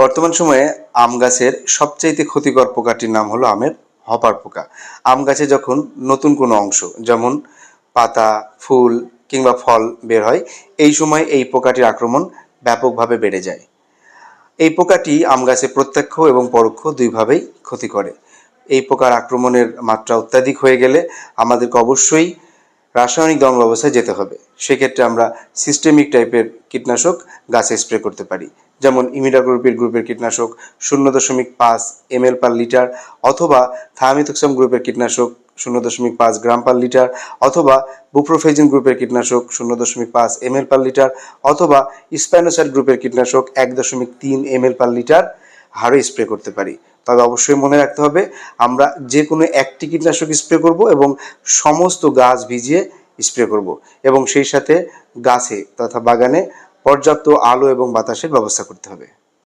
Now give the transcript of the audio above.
বর্তমান সময়ে আম গাছের সবচাইতে ক্ষতিকর পোকাটির নাম হলো আমের হপার পোকা। আম গাছে যখন নতুন কোনো অংশ, যেমন পাতা, ফুল কিংবা ফল বের হয়, এই সময় এই পোকাটির আক্রমণ ব্যাপকভাবে বেড়ে যায়। এই পোকাটি আম গাছে প্রত্যক্ষ এবং পরোক্ষ দুইভাবেই ক্ষতি করে। এই পোকার আক্রমণের মাত্রা অত্যাধিক হয়ে গেলে আমাদেরকে অবশ্যই রাসায়নিক দমন ব্যবস্থায় যেতে হবে। সেক্ষেত্রে আমরা সিস্টেমিক টাইপের কীটনাশক গাছে স্প্রে করতে পারি। যেমন ইমিডাগ্রুপির গ্রুপের গ্রুপের কীটনাশক শূন্য দশমিক পাঁচ এম পার লিটার, অথবা থায়ামিথক্সাম গ্রুপের কীটনাশক শূন্য দশমিক পাঁচ গ্রাম পার লিটার, অথবা বুপ্রোফেজিন গ্রুপের কীটনাশক শূন্য দশমিক পাঁচ এম পার লিটার, অথবা স্প্যানোসাইড গ্রুপের কীটনাশক এক দশমিক তিন এম পার লিটার হারে স্প্রে করতে পারি। তবে অবশ্যই মনে রাখতে হবে, আমরা যে কোনো একটি কীটনাশক স্প্রে করব এবং সমস্ত গাছ ভিজিয়ে স্প্রে করব এবং সেই সাথে গাছে তথা বাগানে পর্যাপ্ত আলো এবং বাতাসের ব্যবস্থা করতে হবে।